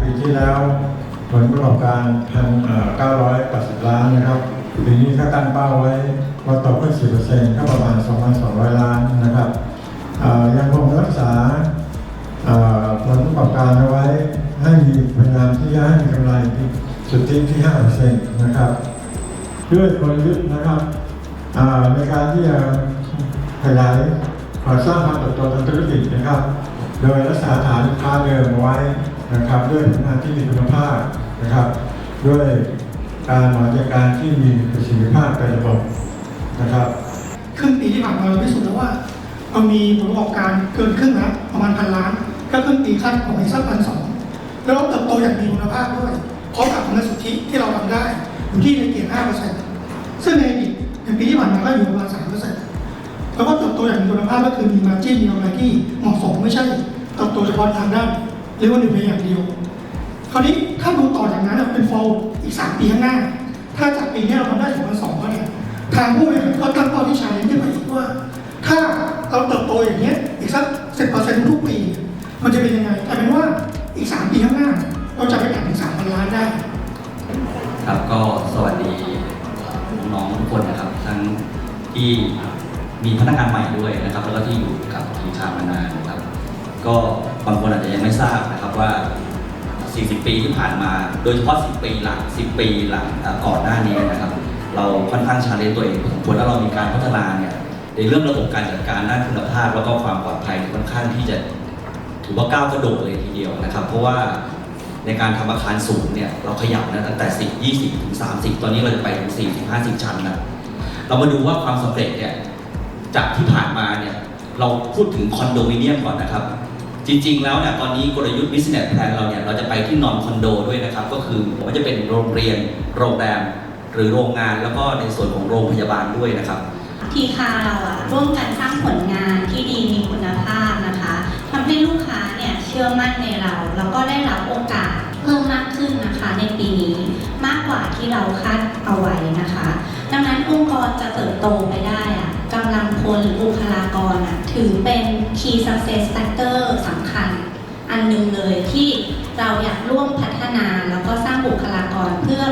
ปีที่แล้วผลประกอบการพัน980ล้านนะครับ ปีนี้ถ้าตั้งเป้าไว้ว่าโตขึ้น10%ก็ประมาณ2,200ล้านนะครับยังคงรักษาผลประกอบการเอาไว้ให้มีพยายามที่จะให้มีกำไรที่สุทธิที่5%นต์นะครับ ด้วยกลยุทธ์นะครับในการที่จะขยายขอสร้างความเติบโตทางธุรกิจนะครับ โดยรักษาฐานลูกค้าเดิมเอาไว้ นะครับด้วยผลงานที่มีคุณภาพนะครับ ด้วยการบริหารการที่มีประสิทธิภาพเป็นระบบนะครับครึ่งปีที่ผ่านมาเราพิสูจน์แล้วว่าเรามีผลประกอบการเกินครึ่งแล้วประมาณพันล้าน ก็ครึ่งปีคาดของอีกสักพันสองแล้วเราเติบโตอย่างมีคุณภาพด้วยพร้อมกับผลสุทธิที่เราทำได้อยู่ที่ในเกณฑ์ห้าเปอร์เซ็นต์ซึ่งในอดีตในปีที่ผ่านมาก็อยู่ประมาณสามเปอร์เซ็นต์แล้วก็เติบโตอย่างมีคุณภาพก็คือมีมาจิ้นมีกำไรที่เหมาะสมไม่ใช่เติบโตเฉพาะทางด้าน เรียกว่าหนึ่งเพียงอย่างเดียว คราวนี้ถ้าดูต่อจากนั้นเป็นโฟลอีก3ปีข้างหน้า ถ้าจากปีนี้เราทำได้ถึงพันสองเนี่ยทางผู้บริหารก็ตั้งเป้าที่ชาเลนจ์ขึ้นมาอีกว่า ถ้าเราเติบโตอย่างเงี้ยอีกสักสิบเปอร์เซ็นต์ทุกปี มันจะเป็นยังไงกลายเป็นว่าอีก3ปีข้างหน้า เราจะไปแข่งถึงสามพันล้านได้ ครับก็สวัสดีน้องๆทุกคนนะครับ ทั้งที่มีพนักงานใหม่ด้วยนะครับ แล้วก็ที่อยู่กับทีมชาติมานานนะครับ ก็บางคนอาจจะยังไม่ทราบนะครับว่า 40 ปีที่ผ่านมา โดยเฉพาะ 10 ปีหลัง 10 ปีหลังก่อนหน้านี้นะครับ เราค่อนข้างชาเลนจ์ตัวเองพอสมควรแล้วเรามีการพัฒนาเนี่ยในเรื่องระบบการจัดการด้านคุณภาพ แล้วก็ความปลอดภัยค่อนข้างที่จะถือว่าก้าวกระโดดเลยทีเดียวนะครับ เพราะว่าในการทำอาคารสูงเนี่ยเราขยับนะตั้งแต่ 10 20 ถึง 30 ตอนนี้เราจะไปถึง 40 50 ชั้นนะเรามาดูว่าความสำเร็จเนี่ยจากที่ผ่านมาเนี่ยเราพูดถึงคอนโดมิเนียมก่อนนะครับ จริง ๆ แล้วเนี่ยตอนนี้กลยุทธ์ business plan เราเนี่ยเราจะไปที่นอนคอนโดด้วยนะครับ ก็คือว่าจะเป็นโรงเรียน โรงแรม หรือโรงงานแล้วก็ในส่วนของโรงพยาบาลด้วยนะครับ ทีคาเราอะร่วมกันสร้างผลงานที่ดีมีคุณภาพนะคะทำให้ลูกค้าเนี่ยเชื่อมั่นในเรา แล้วก็ได้รับโอกาสเพิ่มมากขึ้นนะคะในปีนี้มากกว่าที่เราคาดเอาไว้นะคะ ดังนั้นองค์กรจะเติบโตไปได้อะกำลังพลหรือบุคลากรอะถือเป็น key success factor อันหนึ่งเลยที่เราอยากร่วมพัฒนาแล้วก็สร้างบุคลากรเพื่อ